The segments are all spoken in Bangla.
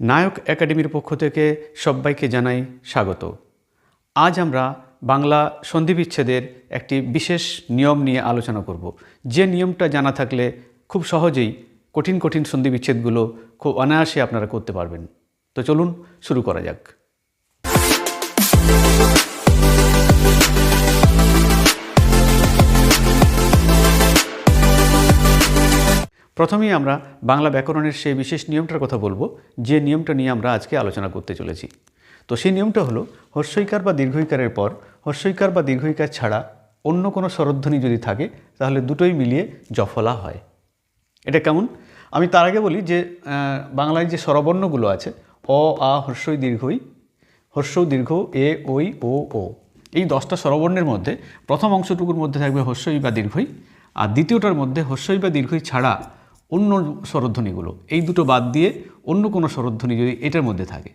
নায়ক একাডেমির পক্ষ থেকে সবাইকে জানাই স্বাগত। আজ আমরা বাংলা সন্ধিবিচ্ছেদের একটি বিশেষ নিয়ম নিয়ে আলোচনা করব। যে নিয়মটা জানা থাকলে খুব সহজেই কঠিন কঠিন সন্ধিবিচ্ছেদগুলো খুব অনায়াসে আপনারা করতে পারবেন। তো চলুন শুরু করা যাক। প্রথমেই আমরা বাংলা ব্যাকরণের সেই বিশেষ নিয়মটার কথা বলব, যে নিয়মটা নিয়ে আমরা আজকে আলোচনা করতে চলেছি। তো সেই নিয়মটা হলো, হর্ষইকার বা দীর্ঘইকারের পর, হর্ষইকার বা দীর্ঘইকার ছাড়া অন্য কোনো স্বরধ্বনি যদি থাকে, তাহলে দুটোই মিলিয়ে জফলা হয়। এটা কেমন? আমি তার আগে বলি যে বাংলায় যে স্বরবর্ণগুলো আছে, অ, আ, হর্ষই, দীর্ঘই হর্ষ দীর্ঘ এ ওই ও ও, এই দশটা স্বরবর্ণের মধ্যে প্রথম অংশটুকুর মধ্যে থাকবে হর্ষই বা দীর্ঘই, আর দ্বিতীয়টার মধ্যে হর্ষই বা দীর্ঘই ছাড়া অন্য স্বরধ্বনিগুলো, এই দুটো বাদ দিয়ে অন্য কোনো স্বরধ্বনি যদি এটার মধ্যে থাকে,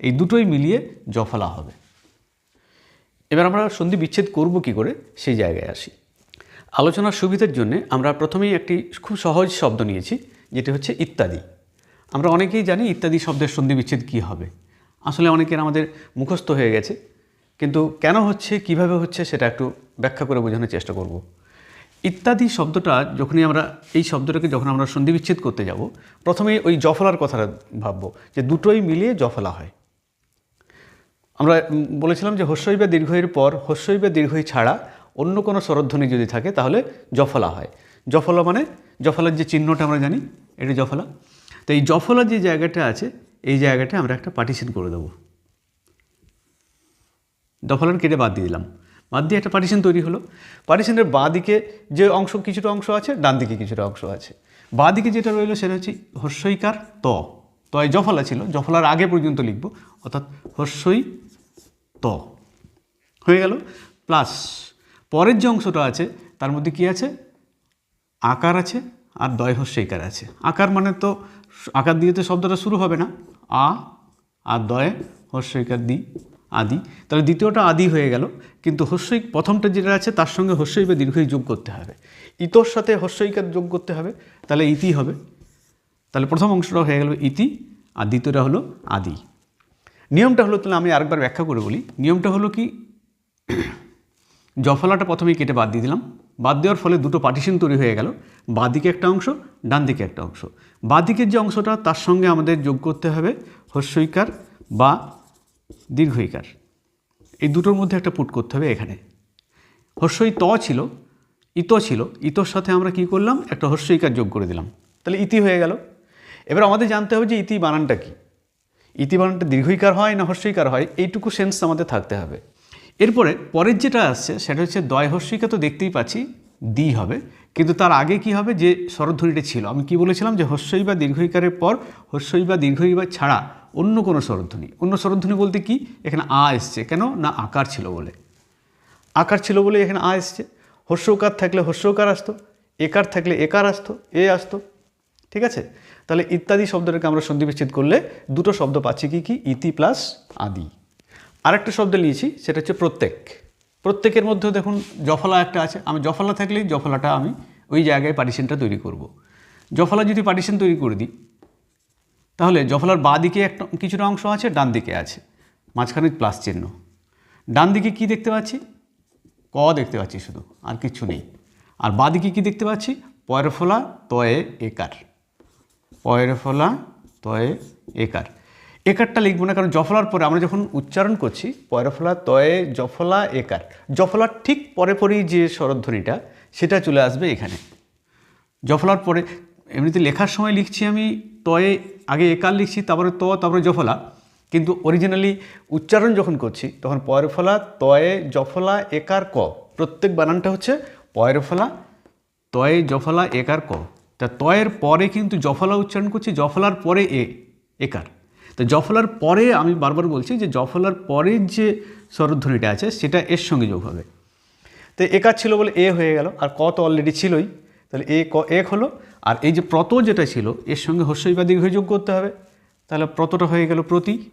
এই দুটোই মিলিয়ে জফলা হবে। এবার আমরা সন্ধি বিচ্ছেদ করব কি করে? সেই জায়গায় আসি। আলোচনার সুবিধার জন্য আমরা প্রথমেই একটি খুব সহজ শব্দ নিয়েছি, যেটি হচ্ছে ইত্যাদি। আমরা অনেকেই জানি ইত্যাদি শব্দের সন্ধি বিচ্ছেদ কী হবে। আসলে অনেকের আমাদের মুখস্থ হয়ে গেছে, কিন্তু কেন হচ্ছে, কীভাবে হচ্ছে, সেটা একটু ব্যাখ্যা করে বোঝানোর চেষ্টা করব। ইত্যাদি শব্দটা যখনই আমরা, এই শব্দটাকে যখন আমরা সন্ধি বিচ্ছেদ করতে যাব, প্রথমেই ওই জফলার কথাটা ভাববো, যে দুটোই মিলিয়ে জফলা হয়। আমরা বলেছিলাম যে হস্যই বা দীর্ঘইয়ের পর হস্যই বা দীর্ঘই ছাড়া অন্য কোনো স্বরধ্বনি যদি থাকে, তাহলে জফলা হয়। জফলা মানে জফলার যে চিহ্নটা আমরা জানি, এটা জফলা। তো এই জফলার যে জায়গাটা আছে, এই জায়গাটা আমরা একটা পার্টিশন করে দেবো। দফলার কেটে বাদ দিয়ে দিলাম। বাদ দিয়ে একটা পার্টিশন তৈরি হলো। পার্টিশনের বাঁ দিকে যে অংশ কিছুটা অংশ আছে ডান দিকে কিছুটা অংশ আছে। বাঁ দিকে যেটা রইল সেটা হচ্ছে হর্ষইকার ত। তয় জফলা ছিল, জফলার আগে পর্যন্ত লিখব, অর্থাৎ হর্ষই ত। হয়ে গেল। প্লাস পরের যে অংশটা আছে, তার মধ্যে কি আছে? আকার আছে আর দয় হস্যইকার আছে। আকার মানে তো আকার দিয়ে তো শব্দটা শুরু হবে না। আ আর দয়ে হস্যইকার দি। আদি। তাহলে দ্বিতীয়টা আদি হয়ে গেল। কিন্তু হস্যই প্রথমটা যেটা আছে, তার সঙ্গে হস্যই বা দীর্ঘই যোগ করতে হবে। ইতোর সাথে হস্যইকার যোগ করতে হবে, তাহলে ইতি হবে। তাহলে প্রথম অংশটা হয়ে গেল ইতি, আর দ্বিতীয়টা হলো আদি। নিয়মটা হলো, তাহলে আমি আরেকবার ব্যাখ্যা করে বলি। নিয়মটা হলো কি, জফলাটা প্রথমেই কেটে বাদ দিয়ে দিলাম। বাদ দেওয়ার ফলে দুটো পার্টিশন তৈরি হয়ে গেল। বাঁদিকে একটা অংশ, ডান দিকে একটা অংশ। বাঁদিকের যে অংশটা, তার সঙ্গে আমাদের যোগ করতে হবে হস্যইকার বা দীর্ঘইকার। এই দুটোর মধ্যে একটা পুট করতে হবে এখানে। হস্যই ত ছিল, ইত ছিল, ইতর সাথে আমরা কি করলাম? একটা হস্যইকার যোগ করে দিলাম। তাহলে ইতি হয়ে গেল। এবার আমাদের জানতে হবে যে ইতি বানানটা কি? ইতি বানানটা দীর্ঘইকার হয় না হস্যইকার হয়? এইটুকু সেন্স আমাদের থাকতে হবে। এরপরে, পরের যেটা আসছে, সেটা হচ্ছে দয় হস্যিকা তো দেখতেই পাচ্ছি, দি হবে। কিন্তু তার আগে কি হবে? যে স্বরধ্বনিটা ছিল। আমি কি বলেছিলাম? যে হস্যই বা দীর্ঘইকারের পর হস্যই বা দীর্ঘই বা ছাড়া অন্য কোনো স্বরধ্বনি অন্য স্বরধ্বনি বলতে কি? এখানে আ এসছে। কেন? না আকার ছিল বলে। আকার ছিল বলে এখানে আ এসছে। হস্যকার থাকলে হস্যকার আসতো। একার থাকলে একার আসতো। এ আসতো। ঠিক আছে? তাহলে ইত্যাদি শব্দটাকে আমরা সন্ধি বিচ্ছেদ করলে দুটো শব্দ পাচ্ছি কি কি? ইতি প্লাস আদি। আরেকটা শব্দ নিয়েছি, সেটা হচ্ছে প্রত্যেক। প্রত্যেকের মধ্যেও দেখুন জফলা একটা আছে। আমি জফলা থাকলেই জফলাটা আমি ওই জায়গায় পার্টিশনটা তৈরি করব। জফলা যদি পার্টিশন তৈরি করে দিই, তাহলে জফলার বাঁ দিকে একটা কিছুটা অংশ আছে, ডান দিকে আছে। মাঝখানে প্লাস চিহ্ন। ডান দিকে কি দেখতে পাচ্ছি? ক দেখতে পাচ্ছি শুধু, আর কিচ্ছু নেই। আর বাঁ দিকে কী দেখতে পাচ্ছি? পয়ের ফোলা তয়ে একার। পয়ের ফলা তয়ে একার। একারটা লিখব না, কারণ জফলার পরে আমরা যখন উচ্চারণ করছি পয়ের ফলা তয়ে, জফলা একার। জফলার ঠিক পরে পরেই যে স্বরধ্বনিটা, সেটা চলে আসবে এখানে। জফলার পরে, এমনিতে লেখার সময় লিখছি আমি তয়ে, আগে একার লিখছি, তারপরে ত, তারপরে জফলা। কিন্তু অরিজিনালি উচ্চারণ যখন করছি, তখন পয়ের ফলা তয়ে, জফলা একার ক। প্রত্যেক বানানটা হচ্ছে পয়ের ফলা তয়ে, জফলা একার ক। তা তয়ের পরে কিন্তু জফলা উচ্চারণ করছি, জফলার পরে এ, একার। তো জফলার পরে আমি বারবার বলছি যে জফলার পরের যে স্বরধ্বনিটা আছে, সেটা এর সঙ্গে যোগ হবে। তো একার ছিল বলে এ হয়ে গেল, আর ক তো অলরেডি ছিলই। তাহলে এ ক, এক হলো, আর এই যে প্রত যেটা ছিল, এর সঙ্গে হস্যই বা দীর্ঘ যোগ করতে হবে। তাহলে প্রতটা হয়ে গেল প্রতি।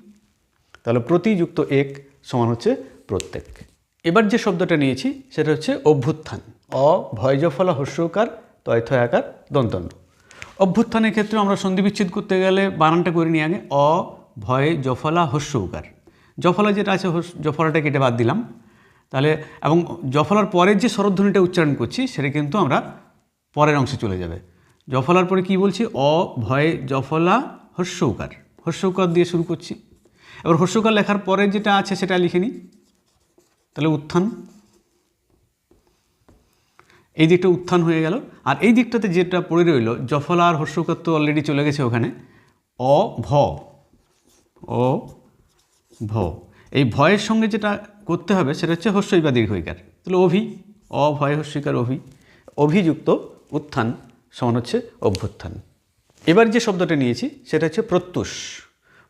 তাহলে প্রতিযুক্ত এক সমান হচ্ছে প্রত্যেক। এবার যে শব্দটা নিয়েছি, সেটা হচ্ছে অভ্যুত্থান। অ ভয়জফলা হস্যকার তয়থয়াকার দন্তন্য। অভ্যুত্থানের ক্ষেত্রে আমরা সন্ধি বিচ্ছেদ করতে গেলে বানানটা করে নিই আগে। অ ভয়ে জফলা হস্য উকার জফলা যেটা আছে জফলাটা কেটে বাদ দিলাম। তাহলে, এবং জফলার পরের যে স্বরধ্বনিটা উচ্চারণ করছি, সেটা কিন্তু আমরা পরের অংশে চলে যাবে। জফলার পরে কি বলছি? অ, ভয়ে জফলা হস্য উকার হস্য উকার দিয়ে শুরু করছি। এবার হস্য উকার লেখার পরে যেটা আছে, সেটা লিখে নিই। তাহলে উত্থান। এই দিকটা উত্থান হয়ে গেল। আর এই দিকটাতে যেটা পড়ে রইল, জফলা আর হর্ষকার তো অলরেডি চলে গেছে ওখানে। অ, ভ। ও ভ। এই ভয়ের সঙ্গে যেটা করতে হবে, সেটা হচ্ছে হস্যই বা দীর্ঘইকার তাহলে অভি অ ভয় হস্যিকার অভি, অভিযুক্ত উত্থান, সমান হচ্ছে অভ্যুত্থান। এবার যে শব্দটা নিয়েছি, সেটা হচ্ছে প্রত্যুষ।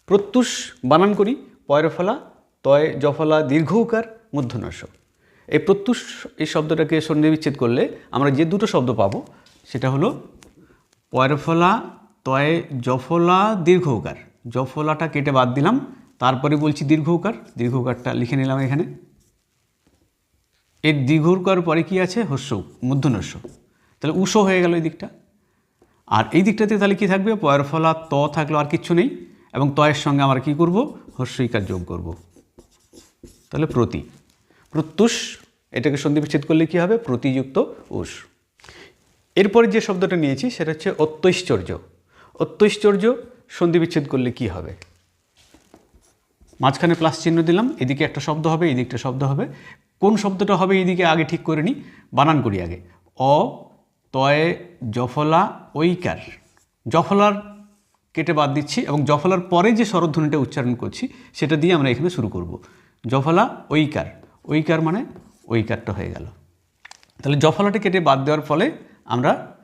প্রত্যুষ বানান করি, পয়রফলা, তয়, জফলা দীর্ঘকার মধ্যনস্য এই প্রত্যুষ, এই শব্দটাকে সন্ধি বিচ্ছেদ করলে আমরা যে দুটো শব্দ পাবো, সেটা হলো পয়রফলা, তয়ে, জফলা দীর্ঘকার জফলাটা কেটে বাদ দিলাম, তারপরে বলছি দীর্ঘকার দীর্ঘকারটা লিখে নিলাম এখানে। এর দীর্ঘকার পরে কি আছে? হস্য, মধ্যনস্য। তাহলে উষো হয়ে গেল এই দিকটা। আর এই দিকটাতে তাহলে কি থাকবে? পয়ের ফলা ত থাকল আর কিচ্ছু নেই, এবং তয়ের সঙ্গে আমরা কি করব? হস্যইকার যোগ করব। তাহলে প্রতি। প্রত্যুষ, এটাকে সন্ধি বিচ্ছেদ করলে কি হবে? প্রতিযুক্ত উষ। এরপরে যে শব্দটা নিয়েছি, সেটা হচ্ছে অত্যৈশ্চর্য অত্যৈশ্চর্য সন্ধি বিচ্ছেদ করলে কি হবে? মাঝখানে প্লাস চিহ্ন দিলাম, এদিকে একটা শব্দ হবে এদিকটা শব্দ হবে। কোন শব্দটা হবে এইদিকে আগে ঠিক করে নিই বানান করি আগে। অ, তয়ে, জফলা, ঐকার। জফলার কেটে বাদ দিচ্ছি এবং জফলার পরে যে স্বরধ্বনিটা উচ্চারণ করছি, সেটা দিয়ে আমরা এখানে শুরু করব। জফলা, ঐকার। ঐকার মানে ঐকারটা হয়ে গেল। তাহলে জফলাটা কেটে বাদ দেওয়ার ফলে আমরা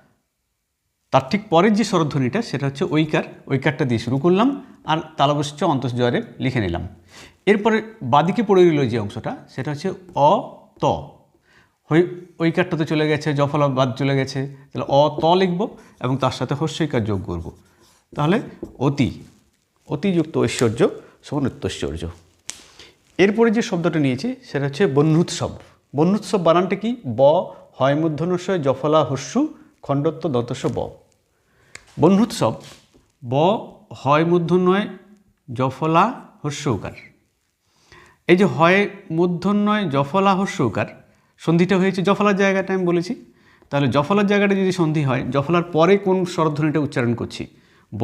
তার ঠিক পরের যে স্বরধ্বনিটা, সেটা হচ্ছে ঐকার। ঐকারটা দিয়ে শুরু করলাম আর তালবশ্চ অন্তঃজরে লিখে নিলাম। এরপরে বাদিকে পড়ে রইল যে অংশটা, সেটা হচ্ছে অ, ত। ঐকারটা তো চলে গেছে, জফলা বাদ চলে গেছে। তাহলে অ, ত লিখব এবং তার সাথে হস্যইকার যোগ করব। তাহলে অতি, অতিযুক্ত ঐশ্বর্য সমান ঐশ্বর্য এরপরে যে শব্দটা নিয়েছি, সেটা হচ্ছে বন্যুৎসব। বন্যুৎসব বানানটা কি? ব, হয় মূর্ধন্যস্বয় জফলা হস্যু খণ্ডত্ব দতস্ব ব। বন্যুৎসব ব হয় মূর্ধন্যয় জফলা হস্যৌকার এই যে হয় মূর্ধন্যয় জফলা হস্যৌকার সন্ধিটা হয়েছে জফলার জায়গাটা আমি বলেছি। তাহলে জফলার জায়গাটা যদি সন্ধি হয় জফলার পরে কোন স্বরধ্বনিটা উচ্চারণ করছি? ব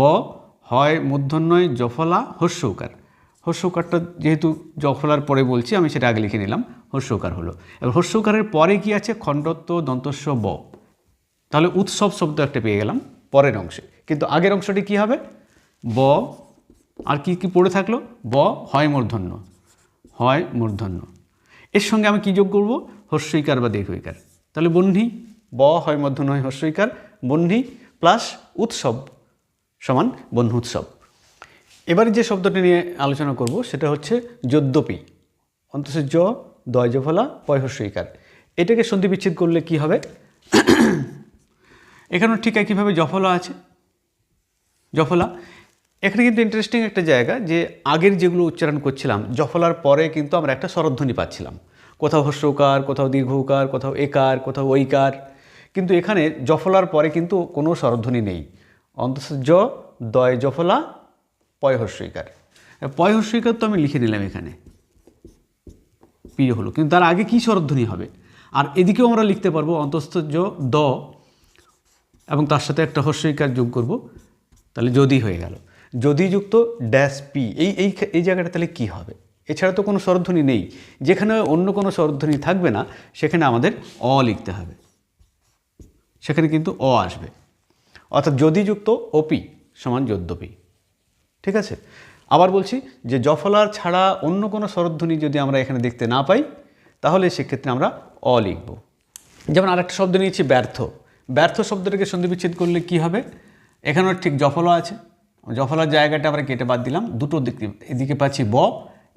হয় মূর্ধন্যয় জফলা হস্যৌকার হস্যকারটা যেহেতু জফলার পরে বলছি, আমি সেটা আগে লিখে নিলাম হস্যকার হলো। এবার হস্যকারের পরে কি আছে? খণ্ডত্ব, দন্তস্ব, ব। তাহলে উৎসব শব্দ একটা পেয়ে গেলাম। পরের অংশে। কিন্তু আগের অংশটি কি হবে? ব। আর কি কি পড়ে থাকল? ব হয় মূর্ধন্য। হয় মূর্ধন্য। এর সঙ্গে আমি কি যোগ করব? হস্যইকার বা দীর্ঘইকার। তাহলে বহ্নি ব হয় মূর্ধন্য হয় হস্যইকার বহ্নি প্লাস উৎসব সমান বহ্ন উৎসব। এবারে যে শব্দটি নিয়ে আলোচনা করব, সেটা হচ্ছে যদ্যপি। অন্তত জ, দয়জফলা পয়হস্যইকার এটাকে সন্ধি বিচ্ছেদ করলে কি হবে? এখানেও ঠিক একইভাবে জফলা আছে। জফলা। এখানে কিন্তু ইন্টারেস্টিং একটা জায়গা যে আগের যেগুলো উচ্চারণ করছিলাম, জফলার পরে কিন্তু আমরা একটা স্বরধ্বনি পাচ্ছিলাম। কোথাও হস্যকার কোথাও দীর্ঘকার, কোথাও একার, কোথাও ঐকার। কিন্তু এখানে জফলার পরে কিন্তু কোনো স্বরধ্বনি নেই। অন্তত জ দয় জফলা, পয় হস্যইকার পয় তো আমি লিখে নিলাম এখানে। প্রিয় হলো। কিন্তু তার আগে কী স্বরধ্বনি হবে? আর এদিকেও আমরা লিখতে পারব অন্তস্থ জ দ এবং তার সাথে একটা হস্যইকার যোগ করব, তাহলে যদি হয়ে গেল। যদি যুক্ত ড্যাশ পি এই এই এই জায়গাটা তাহলে কি হবে? এছাড়া তো কোনো স্বরধ্বনি নেই। যেখানে অন্য কোনো স্বরধ্বনি থাকবে না, সেখানে আমাদের অ লিখতে হবে। সেখানে কিন্তু অ আসবে। অর্থাৎ যদি যুক্ত ওপি সমান যদ্যপি ঠিক আছে? আবার বলছি যে জফলার ছাড়া অন্য কোনো স্বরধ্বনি যদি আমরা এখানে দেখতে না পাই, তাহলে সেক্ষেত্রে আমরা অ লিখব। যেমন আরেকটা শব্দ নিয়েছি ব্যর্থ। ব্যর্থ শব্দটাকে সন্ধি বিচ্ছেদ করলে কি হবে? এখানেও ঠিক জফলা আছে। জফলার জায়গাটা আমরা কেটে বাদ দিলাম। দুটো দিক এদিকে পাচ্ছি ব,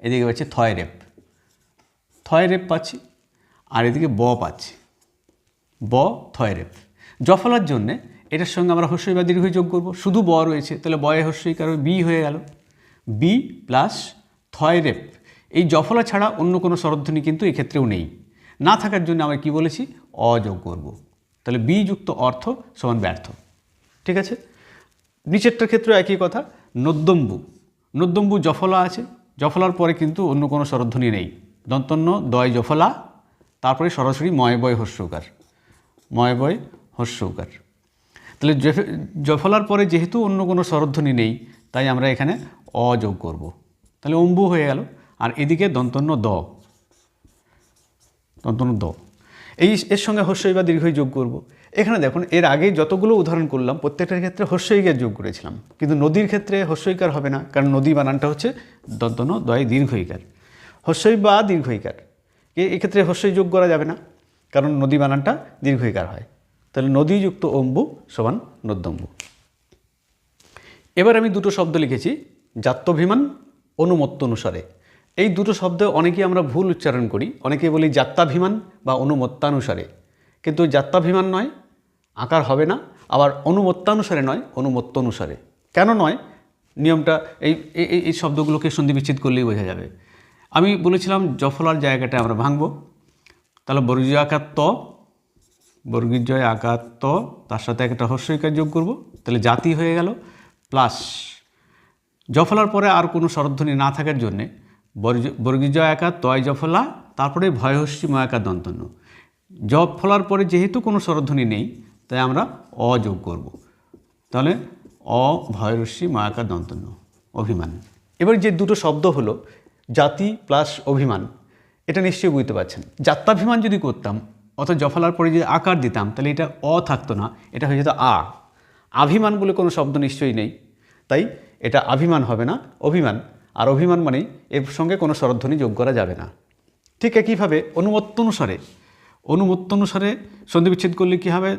এদিকে পাচ্ছি থয় রেপ। থয় রেপ পাচ্ছি, আর এদিকে ব পাচ্ছি। ব, থয় রেপ। জফলার জন্যে এটার সঙ্গে আমরা হস্যই বা দীর্ঘই যোগ করব। শুধু ব রয়েছে, তাহলে বয়ে হস্যই, কারণ বি হয়ে গেল। বি প্লাস থয় রেপ। এই জফলা ছাড়া অন্য কোনো স্বরধ্বনি কিন্তু এক্ষেত্রেও নেই। না থাকার জন্য আমরা কি বলেছি? অযোগ যোগ করব। তাহলে বি যুক্ত অর্থ সমান ব্যর্থ। ঠিক আছে? নিচেরটার ক্ষেত্রে একই কথা, নদ্যম্বু। নদ্যম্বু জফলা আছে, জফলার পরে কিন্তু অন্য কোনো স্বরধ্বনি নেই। দন্তন্য, দয় জফলা, তারপরে সরাসরি ময়বয় হস্যকার ময়বয় হস্যকার তাহলে জফ- জফলার পরে যেহেতু অন্য কোনো স্বরধ্বনি নেই, তাই আমরা এখানে অযোগ যোগ করব। তাহলে অম্বু হয়ে গেল, আর এদিকে দন্তন্য দ। দন্তন্য দ। এই এর সঙ্গে হস্যই বা দীর্ঘই যোগ করব। এখানে দেখুন, এর আগে যতগুলো উদাহরণ করলাম, প্রত্যেকটার ক্ষেত্রে হস্যইকার যোগ করেছিলাম। কিন্তু নদীর ক্ষেত্রে হস্যইকার হবে না, কারণ নদী বানানটা হচ্ছে দন্তন্য দয়, দীর্ঘইকার। হস্যই বা দীর্ঘইকার এক্ষেত্রে হস্যই যোগ করা যাবে না, কারণ নদী বানানটা দীর্ঘইকার হয়। তাহলে নদীযুক্ত অম্বু সমান নদ্যম্বু এবার আমি দুটো শব্দ লিখেছি জাত্যভিমান অনুমত্ত অনুসারে। এই দুটো শব্দ অনেকেই আমরা ভুল উচ্চারণ করি, অনেকেই বলি যাত্রাভিমান বা অনুমত্তানুসারে। কিন্তু যাত্রাভিমান নয়, আকার হবে না, আবার অনুমত্তানুসারে নয় অনুমত্ত অনুসারে কেন নয়? নিয়মটা, এই, এই- শব্দগুলোকে সন্ধি বিচ্ছেদ করলেই বোঝা যাবে। আমি বলেছিলাম জফলার জায়গাটা আমরা ভাঙব। তাহলে বর্গীয় আকার ত বর্গীজয় আকার ত, তার সাথে একটা হস্যইকার যোগ করব। তাহলে জাতি হয়ে গেল, প্লাস জফলার পরে আর কোনো স্বরধ্বনি না থাকার জন্যে বর্গ- বর্গীজয় আকার তয় জফলা তারপরে ভয়হস্যি ময়াকার দন্তন্য ফলার পরে যেহেতু কোনো স্বরধ্বনি নেই, তাই আমরা অ যোগ করব। তাহলে অ ভয়রস্যি ময়াকার দন্তন্য অভিমান। এবার যে দুটো শব্দ হলো, জাতি প্লাস অভিমান, এটা নিশ্চয়ই বুঝতে পারছেন। যাত্রাভিমান যদি করতাম, অর্থাৎ জফলার পরে যদি আকার দিতাম, তাহলে এটা অ থাকতো না, এটা হয়ে যেত আ। আভিমান বলে কোনো শব্দ নিশ্চয়ই নেই, তাই এটা আভিমান হবে না, অভিমান। আর অভিমান মানেই এর সঙ্গে কোনো স্বরধ্বনি যোগ করা যাবে না। ঠিক একইভাবে অনুমত্ত অনুসারে অনুমত্ত অনুসারে সন্ধি বিচ্ছেদ করলে কী হবে?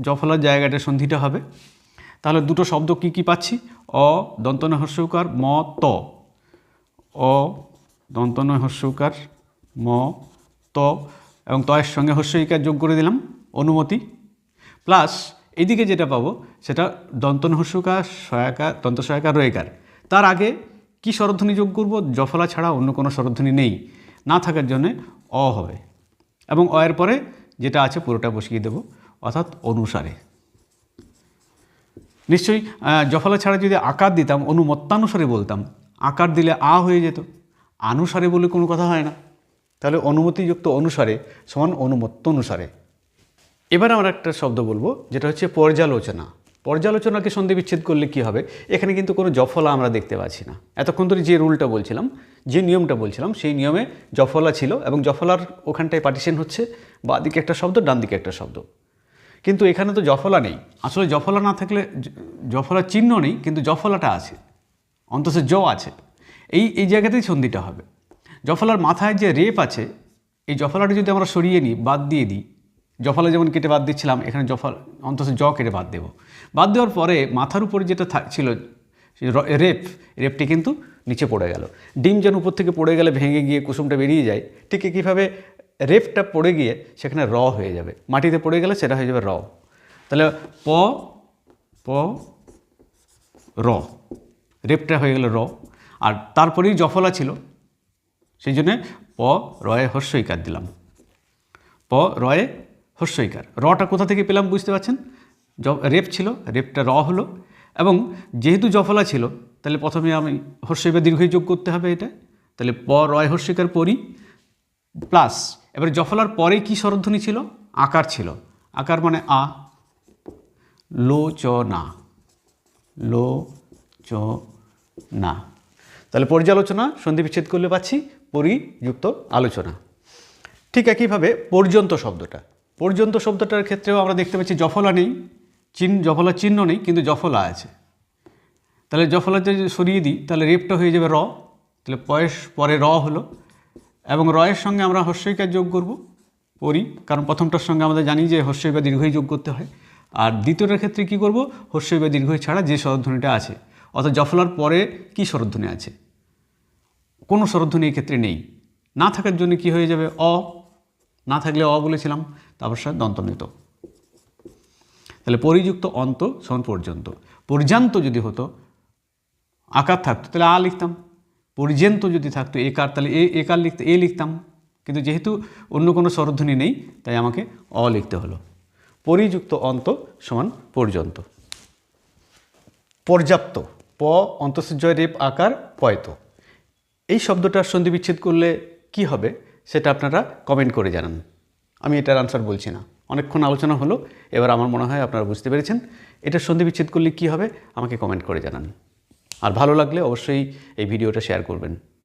জফলার জায়গাটা সন্ধিটা হবে। তাহলে দুটো শব্দ কি কি পাচ্ছি? অ দন্তন হর্ষকার ম, ত। অ দন্তনয় হস্যকার ম, ত এবং তয়ের সঙ্গে হস্যইকার যোগ করে দিলাম, অনুমতি। প্লাস এদিকে যেটা পাবো, সেটা দন্তন হস্যকার সহায়কার দন্ত সহায়কার রয়েকার। তার আগে কি স্বরধ্বনি যোগ করব? জফলা ছাড়া অন্য কোনো স্বরধ্বনি নেই। না থাকার জন্যে অ হবে। এবং অ এর পরে যেটা আছে পুরোটা বসিয়ে দেব, অর্থাৎ অনুসারে। নিশ্চয়ই জফলা ছাড়া যদি আকার দিতাম, অনুমত্তানুসারে বলতাম, আকার দিলে আ হয়ে যেত। আনুসারে বলে কোনো কথা হয় না। তাহলে অনুমতিযুক্ত অনুসারে সমান অনুমত্ত অনুসারে এবার আমরা একটা শব্দ বলব, যেটা হচ্ছে পর্যালোচনা। পর্যালোচনাকে সন্ধি বিচ্ছেদ করলে কি হবে? এখানে কিন্তু কোনো জফলা আমরা দেখতে পাচ্ছি না। এতক্ষণ ধরে যে রুলটা বলছিলাম, যে নিয়মটা বলছিলাম, সেই নিয়মে জফলা ছিল এবং জফলার ওখানটায় পার্টিশন হচ্ছে বা দিকে একটা শব্দ ডান দিকে একটা শব্দ। কিন্তু এখানে তো জফলা নেই। আসলে জফলা না থাকলে জফলার চিহ্ন নেই, কিন্তু জফলাটা আছে। অন্তত জ আছে। এই এই জায়গাতেই সন্ধিটা হবে। জফলার মাথায় যে রেপ আছে, এই জফলাটা যদি আমরা সরিয়ে নিই, বাদ দিয়ে দিই জফলা যেমন কেটে বাদ দিচ্ছিলাম, এখানে জফল, অন্তত জ কেটে বাদ দেব। বাদ দেওয়ার পরে মাথার উপরে যেটা ছিল রেপ, রেপটি কিন্তু নিচে পড়ে গেল। ডিম যেন উপর থেকে পড়ে গেলে ভেঙে গিয়ে কুসুমটা বেরিয়ে যায়, ঠিক কীভাবে রেপটা পড়ে গিয়ে সেখানে র হয়ে যাবে। মাটিতে পড়ে গেলে সেটা হয়ে যাবে র। তাহলে প প, র, রেপটা হয়ে গেল র। আর তারপরেই জফলা ছিল, সেই জন্যে প, রয়ে হস্যইকার দিলাম। প, রয়ে হস্যইকার রটা কোথা থেকে পেলাম বুঝতে পারছেন? রেপ ছিল, রেপটা র হলো এবং যেহেতু জফলা ছিল, তাহলে প্রথমে আমি হস্যই বা দীর্ঘই যোগ করতে হবে এটা। তাহলে প রয় হস্যইকার পরি প্লাস এবারে জফলার পরে কি স্বরধ্বনি ছিল? আকার ছিল। আকার মানে আ। লো চ না লো চ না তাহলে পর্যালোচনা, সন্ধি বিচ্ছেদ করলে পাচ্ছি পরিযুক্ত আলোচনা। ঠিক একইভাবে পর্যন্ত শব্দটা। পর্যন্ত শব্দটার ক্ষেত্রেও আমরা দেখতে পাচ্ছি জফলা নেই, চিহ্ন জফলার চিহ্ন নেই, কিন্তু জফলা আছে। তাহলে জফলা যদি সরিয়ে দিই, তাহলে রেপটা হয়ে যাবে র, তাহলে পয়েস পরে র হলো। এবং রয়ের সঙ্গে আমরা হস্যইকার যোগ করব, পরি, কারণ প্রথমটার সঙ্গে আমাদের জানি যে হস্যই বা দীর্ঘই যোগ করতে হয়। আর দ্বিতীয়টার ক্ষেত্রে কি করব হস্যই বা দীর্ঘই ছাড়া যে স্বরধ্বনিটা আছে, অর্থাৎ জফলার পরে কি স্বরধ্বনি আছে? কোনো স্বরধ্বনি ক্ষেত্রে নেই। না থাকার জন্য কি হয়ে যাবে, অ না থাকলে অ বলেছিলাম, তারপর সাথে দন্তনিত তাহলে পরিযুক্ত অন্ত সমান পর্যন্ত। পর্যান্ত যদি হতো, আকার থাকতো, তাহলে আ লিখতাম। পর্যন্ত যদি থাকতো একার তাহলে এ একার লিখতে, এ লিখতাম। কিন্তু যেহেতু অন্য কোনো স্বরধ্বনি নেই, তাই আমাকে অ লিখতে হলো। পরিযুক্ত অন্ত সমান পর্যন্ত। পর্যাপ্ত, প, অন্তঃসজ্জয়, রেপ, আকার, পয়ত। এই শব্দটার সন্ধি বিচ্ছেদ করলে কি হবে? সেটা আপনারা কমেন্ট করে জানান। আমি এটার আনসার বলছি না। অনেকক্ষণ আলোচনা হলো, এবার আমার মনে হয় আপনারা বুঝতে পেরেছেন। এটার সন্ধি বিচ্ছেদ করলে কী হবে, আমাকে কমেন্ট করে জানান। আর ভালো লাগলে অবশ্যই এই ভিডিওটা শেয়ার করবেন।